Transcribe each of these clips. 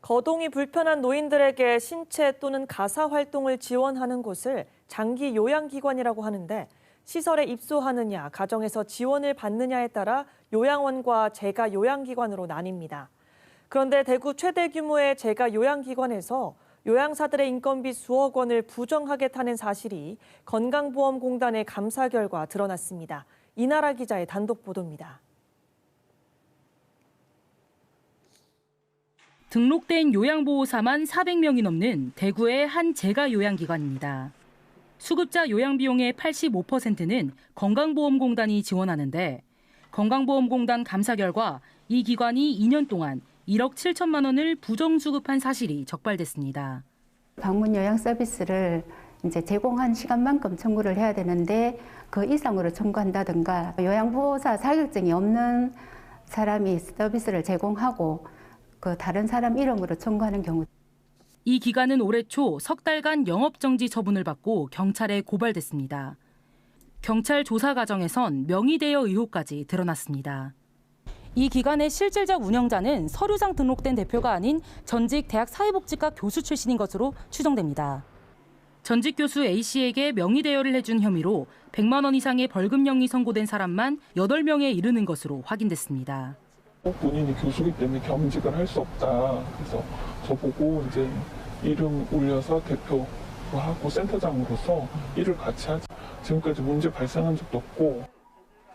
거동이 불편한 노인들에게 신체 또는 가사 활동을 지원하는 곳을 장기 요양기관이라고 하는데 시설에 입소하느냐, 가정에서 지원을 받느냐에 따라 요양원과 재가 요양기관으로 나뉩니다. 그런데 대구 최대 규모의 재가 요양기관에서 요양사들의 인건비 수억 원을 부정하게 타는 사실이 건강보험공단의 감사 결과 드러났습니다. 이나라 기자의 단독 보도입니다. 등록된 요양보호사만 400명이 넘는 대구의 한 재가 요양기관입니다. 수급자 요양 비용의 85%는 건강보험공단이 지원하는데 건강보험공단 감사 결과 이 기관이 2년 동안 1억 7천만 원을 부정 수급한 사실이 적발됐습니다. 방문 요양 서비스를 이제 제공한 시간만큼 청구를 해야 되는데 그 이상으로 청구한다든가 요양보호사 자격증이 없는 사람이 서비스를 제공하고 그 다른 사람 이름으로 청구하는 경우 이 기관은 올해 초 석 달간 영업정지 처분을 받고 경찰에 고발됐습니다. 경찰 조사 과정에선 명의대여 의혹까지 드러났습니다. 이 기관의 실질적 운영자는 서류상 등록된 대표가 아닌 전직 대학 사회복지과 교수 출신인 것으로 추정됩니다. 전직 교수 A씨에게 명의 대여를 해준 혐의로 100만 원 이상의 벌금형이 선고된 사람만 8명에 이르는 것으로 확인됐습니다. 본인이 교수기 때문에 겸직을 할 수 없다. 그래서 저보고 이제 이름 올려서 대표로 하고 센터장으로서 일을 같이 하자. 지금까지 문제 발생한 적도 없고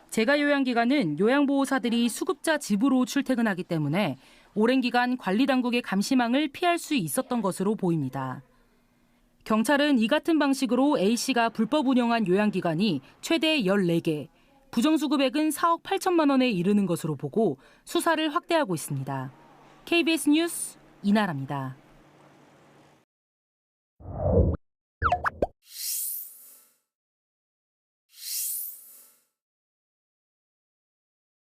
재가 요양기관은 요양보호사들이 수급자 집으로 출퇴근하기 때문에 오랜 기간 관리 당국의 감시망을 피할 수 있었던 것으로 보입니다. 경찰은 이 같은 방식으로 A씨가 불법 운영한 요양기관이 최대 14개, 부정수급액은 4억 8천만 원에 이르는 것으로 보고 수사를 확대하고 있습니다. KBS 뉴스 이나라입니다.